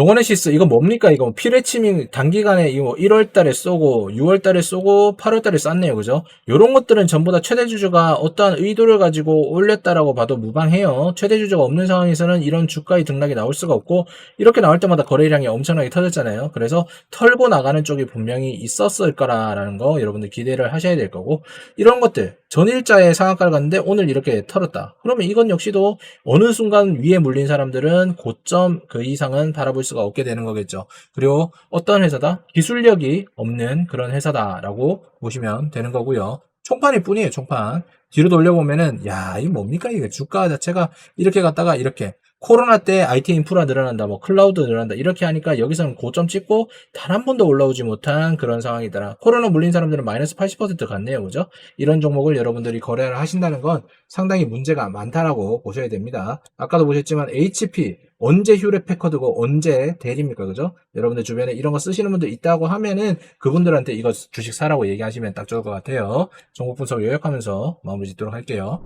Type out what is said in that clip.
동원의시스 이거 뭡니까? 이거 피레치밍 단기간에 이거 1월 달에 쏘고 6월 달에 쏘고 8월 달에 쐈네요. 그죠? 요런 것들은 전부 다 최대 주주가 어떠한 의도를 가지고 올렸다라고 봐도 무방해요. 최대 주주가 없는 상황에서는 이런 주가의 등락이 나올 수가 없고 이렇게 나올 때마다 거래량이 엄청나게 터졌잖아요. 그래서 털고 나가는 쪽이 분명히 있었을 거라라는 거 여러분들 기대를 하셔야 될 거고 이런 것들 전일자에 상한가를 갔는데 오늘 이렇게 털었다 그러면 이건 역시도 어느 순간 위에 물린 사람들은 고점 그 이상은 바라볼 수가 없게 되는 거겠죠. 그리고 어떤 회사다? 기술력이 없는 그런 회사다라고 보시면 되는 거고요. 총판일 뿐이에요, 총판. 뒤로 돌려보면은, 야, 이 뭡니까? 이게 주가 자체가 이렇게 갔다가 이렇게. 코로나 때 IT 인프라 늘어난다, 뭐 클라우드 늘어난다, 이렇게 하니까 여기서는 고점 찍고 단 한 번도 올라오지 못한 그런 상황이더라. 코로나 물린 사람들은 마이너스 80% 갔네요, 그죠? 이런 종목을 여러분들이 거래를 하신다는 건 상당히 문제가 많다라고 보셔야 됩니다. 아까도 보셨지만 HP 언제 휴랩 패커드고 언제 대리입니까, 그죠? 여러분들 주변에 이런 거 쓰시는 분들 있다고 하면은 그분들한테 이거 주식 사라고 얘기하시면 딱 좋을 것 같아요. 종목 분석 요약하면서 마무리 짓도록 할게요.